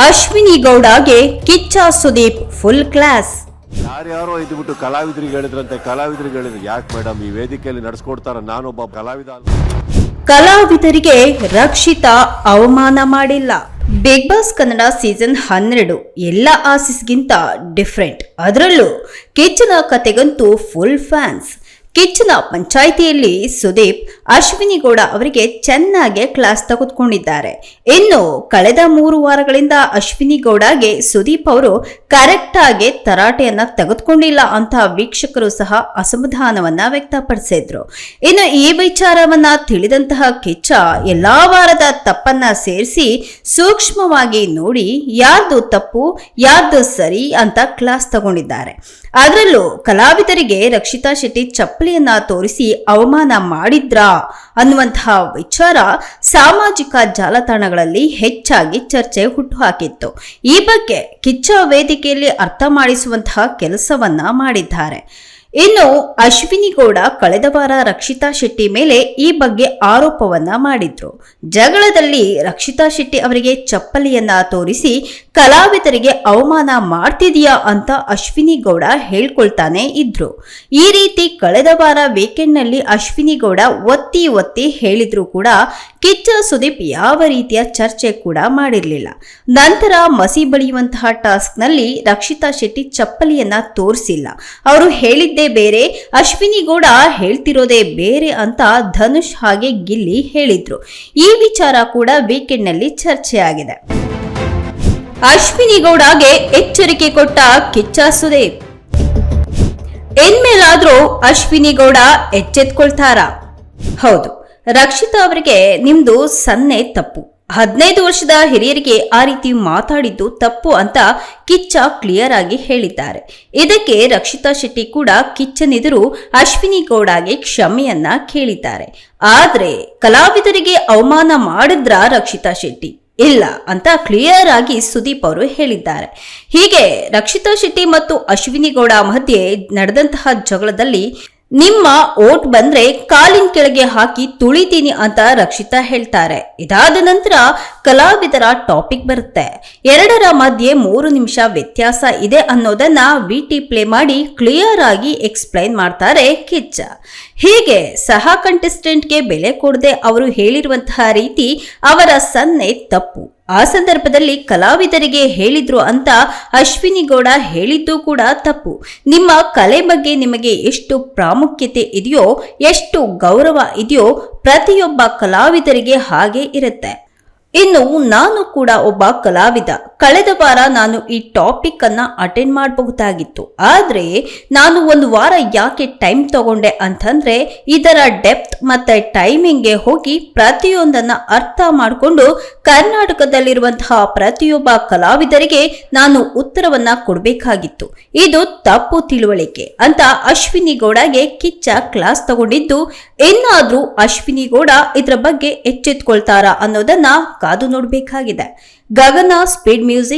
ಅಶ್ವಿನಿ ಗೌಡಗೆ Kichcha Sudeep full class ಯಾರ್ಯಾರೋ ಇದ್ಬಿಟ್ಟು ಕಲಾವಿದರಿಗೆ ಹೇಳಿದ್ರಂತೆ ಕಲಾವಿದರಿಗೆ ಹೇಳಿದ್ರು. ಯಾಕೆ ಮೇಡಮ್ ಈ ವೇದಿಕೆಯಲ್ಲಿ ನಡೆಸ್ಕೊಡ್ತಾರ? ನಾನೊಬ್ಬ ಕಲಾವಿದ ಕಲಾವಿದರಿಗೆ ರಕ್ಷಿತ ಅವಮಾನ ಮಾಡಿಲ್ಲ. ಬಿಗ್ ಬಾಸ್ ಕನ್ನಡ ಸೀಸನ್ ಹನ್ನೆರಡು ಎಲ್ಲ ಆಸಿಸ್ಗಿಂತ ಡಿಫ್ರೆಂಟ್ ಅದರಲ್ಲೂ ಕಿಚ್ಚನ ಕತೆಗಂತೂ ಫುಲ್ ಫ್ಯಾನ್ಸ್ ಕಿಚ್ಚನ ಪಂಚಾಯಿತಿಯಲ್ಲಿ ಸುದೀಪ್ ಅಶ್ವಿನಿ ಗೌಡ ಅವರಿಗೆ ಚೆನ್ನಾಗಿ ಕ್ಲಾಸ್ ತೆಗೆದುಕೊಂಡಿದ್ದಾರೆ. ಇನ್ನು ಕಳೆದ ಮೂರು ವಾರಗಳಿಂದ ಅಶ್ವಿನಿ ಗೌಡಗೆ ಸುದೀಪ್ ಅವರು ಕರೆಕ್ಟ್ ಆಗಿ ತರಾಟೆಯನ್ನ ತೆಗೆದುಕೊಂಡಿಲ್ಲ ಅಂತ ವೀಕ್ಷಕರು ಸಹ ಅಸಮಾಧಾನವನ್ನ ವ್ಯಕ್ತಪಡಿಸಿದ್ರು. ಇನ್ನು ಈ ವಿಚಾರವನ್ನ ತಿಳಿದಂತಹ ಕಿಚ್ಚ ಎಲ್ಲಾ ವಾರದ ತಪ್ಪನ್ನ ಸೇರಿಸಿ ಸೂಕ್ಷ್ಮವಾಗಿ ನೋಡಿ ಯಾರ್ದು ತಪ್ಪು, ಯಾರ್ದು ಸರಿ ಅಂತ ಕ್ಲಾಸ್ ತಗೊಂಡಿದ್ದಾರೆ. ಅದರಲ್ಲೂ ಕಲಾವಿದರಿಗೆ ರಕ್ಷಿತಾ ಶೆಟ್ಟಿ ಚಪ್ಪಲಿಯನ್ನ ತೋರಿಸಿ ಅವಮಾನ ಮಾಡಿದ್ರಾ ಅನ್ನುವಂತಹ ವಿಚಾರ ಸಾಮಾಜಿಕ ಜಾಲತಾಣಗಳಲ್ಲಿ ಹೆಚ್ಚಾಗಿ ಚರ್ಚೆ ಹುಟ್ಟುಹಾಕಿತ್ತು. ಈ ಬಗ್ಗೆ ಕಿಚ್ಚ ವೇದಿಕೆಯಲ್ಲಿ ಅರ್ಥ ಮಾಡಿಸುವಂತಹ ಕೆಲಸವನ್ನ ಮಾಡಿದ್ದಾರೆ. ಇನ್ನು ಅಶ್ವಿನಿ ಗೌಡ ಕಳೆದ ವಾರ ರಕ್ಷಿತಾ ಶೆಟ್ಟಿ ಮೇಲೆ ಈ ಬಗ್ಗೆ ಆರೋಪವನ್ನ ಮಾಡಿದ್ರು. ಜಗಳದಲ್ಲಿ ರಕ್ಷಿತಾ ಶೆಟ್ಟಿ ಅವರಿಗೆ ಚಪ್ಪಲಿಯನ್ನ ತೋರಿಸಿ, ಕಲಾವಿದರಿಗೆ ಅವಮಾನ ಮಾಡ್ತಿದೀಯಾ ಅಂತ ಅಶ್ವಿನಿ ಗೌಡ ಹೇಳ್ಕೊಳ್ತಾನೆ ಇದ್ರು. ಈ ರೀತಿ ಕಳೆದ ವಾರ ವೀಕೆಂಡ್ನಲ್ಲಿ ಅಶ್ವಿನಿ ಗೌಡ ಒತ್ತಿ ಒತ್ತಿ ಹೇಳಿದ್ರು ಕೂಡ ಕಿಚ್ಚ ಸುದೀಪ್ ಯಾವ ರೀತಿಯ ಚರ್ಚೆ ಕೂಡ ಮಾಡಿರಲಿಲ್ಲ. ನಂತರ ಮಸಿ ಬಳಿಯುವಂತಹ ಟಾಸ್ಕ್ನಲ್ಲಿ ರಕ್ಷಿತಾ ಶೆಟ್ಟಿ ಚಪ್ಪಲಿಯನ್ನ ತೋರಿಸಿಲ್ಲ. ಅವರು ಹೇಳಿದ್ದೇ ಬೇರೆ. ಅಶ್ವಿನಿ ಗೌಡ ಹೇಳ್ತಿರೋದೇ ಬೇರೆ ಅಂತ ಧನುಷ್ ಹಾಗೆ ಗಿಲ್ಲಿ ಹೇಳಿದ್ರು. ಈ ವಿಚಾರ ಕೂಡ ವೀಕೆಂಡ್ನಲ್ಲಿ ಚರ್ಚೆಯಾಗಿದೆ. ಅಶ್ವಿನಿ ಗೌಡಗೆ ಎಚ್ಚರಿಕೆ ಕೊಟ್ಟ ಕಿಚ್ಚ ಸುದೀಪ್. ಎನ್ಮೇಲಾದ್ರೂ ಅಶ್ವಿನಿ ಗೌಡ ಎಚ್ಚೆತ್ಕೊಳ್ತಾರ? ಹೌದು. ರಕ್ಷಿತಾ ಅವರಿಗೆ ನಿಮ್ದು ಸನ್ನೆ ತಪ್ಪು. ಹದಿನೈದು ವರ್ಷದ ಹಿರಿಯರಿಗೆ ಆ ರೀತಿ ಮಾತಾಡಿದ್ದು ತಪ್ಪು ಅಂತ ಕಿಚ್ಚ ಕ್ಲಿಯರ್ ಆಗಿ ಹೇಳಿದ್ದಾರೆ. ಇದಕ್ಕೆ ರಕ್ಷಿತಾ ಶೆಟ್ಟಿ ಕೂಡ ಕಿಚ್ಚನೆದುರು ಅಶ್ವಿನಿ ಗೌಡಗೆ ಕ್ಷಮೆಯನ್ನ ಕೇಳಿದ್ದಾರೆ. ಆದ್ರೆ ಕಲಾವಿದರಿಗೆ ಅವಮಾನ ಮಾಡಿದ್ರ ರಕ್ಷಿತಾ ಶೆಟ್ಟಿ? ಇಲ್ಲ ಅಂತ ಕ್ಲಿಯರ್ ಆಗಿ ಸುದೀಪ್ ಅವರು ಹೇಳಿದ್ದಾರೆ. ಹೀಗೆ ರಕ್ಷಿತಾ ಶೆಟ್ಟಿ ಮತ್ತು ಅಶ್ವಿನಿ ಗೌಡ ಮಧ್ಯೆ ನಡೆದಂತಹ ಜಗಳದಲ್ಲಿ ನಿಮ್ಮ ಓಟ್ ಬಂದ್ರೆ ಕಾಲಿನ ಕೆಳಗೆ ಹಾಕಿ ತುಳಿತೀನಿ ಅಂತ ರಕ್ಷಿತಾ ಹೇಳ್ತಾರೆ. ಇದಾದ ನಂತರ ಕಲಾವಿದರ ಟಾಪಿಕ್ ಬರುತ್ತೆ. ಎರಡರ ಮಧ್ಯೆ ಮೂರು ನಿಮಿಷ ವ್ಯತ್ಯಾಸ ಇದೆ ಅನ್ನೋದನ್ನ ವಿಟಿ ಪ್ಲೇ ಮಾಡಿ ಕ್ಲಿಯರ್ ಆಗಿ ಎಕ್ಸ್ಪ್ಲೈನ್ ಮಾಡ್ತಾರೆ ಕಿಚ್ಚ. ಹೀಗೆ ಸಹ ಕಂಟೆಸ್ಟೆಂಟ್ಗೆ ಬೆಲೆ ಕೊಡದೆ ಅವರು ಹೇಳಿರುವಂತಹ ರೀತಿ ಅವರ ಸನ್ನೆ ತಪ್ಪು. ಆ ಸಂದರ್ಭದಲ್ಲಿ ಕಲಾವಿದರಿಗೆ ಹೇಳಿದ್ರು ಅಂತ ಅಶ್ವಿನಿ ಗೌಡ ಹೇಳಿದ್ದು ಕೂಡ ತಪ್ಪು. ನಿಮ್ಮ ಕಲೆ ಬಗ್ಗೆ ನಿಮಗೆ ಎಷ್ಟು ಪ್ರಾಮುಖ್ಯತೆ ಇದೆಯೋ, ಎಷ್ಟು ಗೌರವ ಇದೆಯೋ ಪ್ರತಿಯೊಬ್ಬ ಕಲಾವಿದರಿಗೆ ಹಾಗೆ ಇರುತ್ತೆ. ಇನ್ನು ನಾನು ಕೂಡ ಒಬ್ಬ ಕಲಾವಿದ. ಕಳೆದ ವಾರ ನಾನು ಈ ಟಾಪಿಕ್ ಅನ್ನ ಅಟೆಂಡ್ ಮಾಡಬಹುದಾಗಿತ್ತು. ಆದ್ರೆ ನಾನು ಒಂದು ವಾರ ಯಾಕೆ ಟೈಮ್ ತಗೊಂಡೆ ಅಂತಂದ್ರೆ ಇದರ ಡೆಪ್ತ್ ಮತ್ತೆ ಟೈಮಿಂಗ್ಗೆ ಹೋಗಿ ಪ್ರತಿಯೊಂದನ್ನ ಅರ್ಥ ಮಾಡಿಕೊಂಡು ಕರ್ನಾಟಕದಲ್ಲಿರುವಂತಹ ಪ್ರತಿಯೊಬ್ಬ ಕಲಾವಿದರಿಗೆ ನಾನು ಉತ್ತರವನ್ನ ಕೊಡಬೇಕಾಗಿತ್ತು. ಇದು ತಪ್ಪು ತಿಳುವಳಿಕೆ ಅಂತ ಅಶ್ವಿನಿ ಗೌಡಗೆ ಕಿಚ್ಚ ಕ್ಲಾಸ್ ತಗೊಂಡಿದ್ದು ಇನ್ನಾದ್ರೂ ಅಶ್ವಿನಿ ಗೌಡ ಇದರ ಬಗ್ಗೆ ಎಚ್ಚೆತ್ಕೊಳ್ತಾರಾ ಅನ್ನೋದನ್ನ ಕಾದು ನೋಡಬೇಕಾಗಿದೆ. ಗಗನ ಸ್ಪೀಡ್ ಮ್ಯೂಸಿಕ್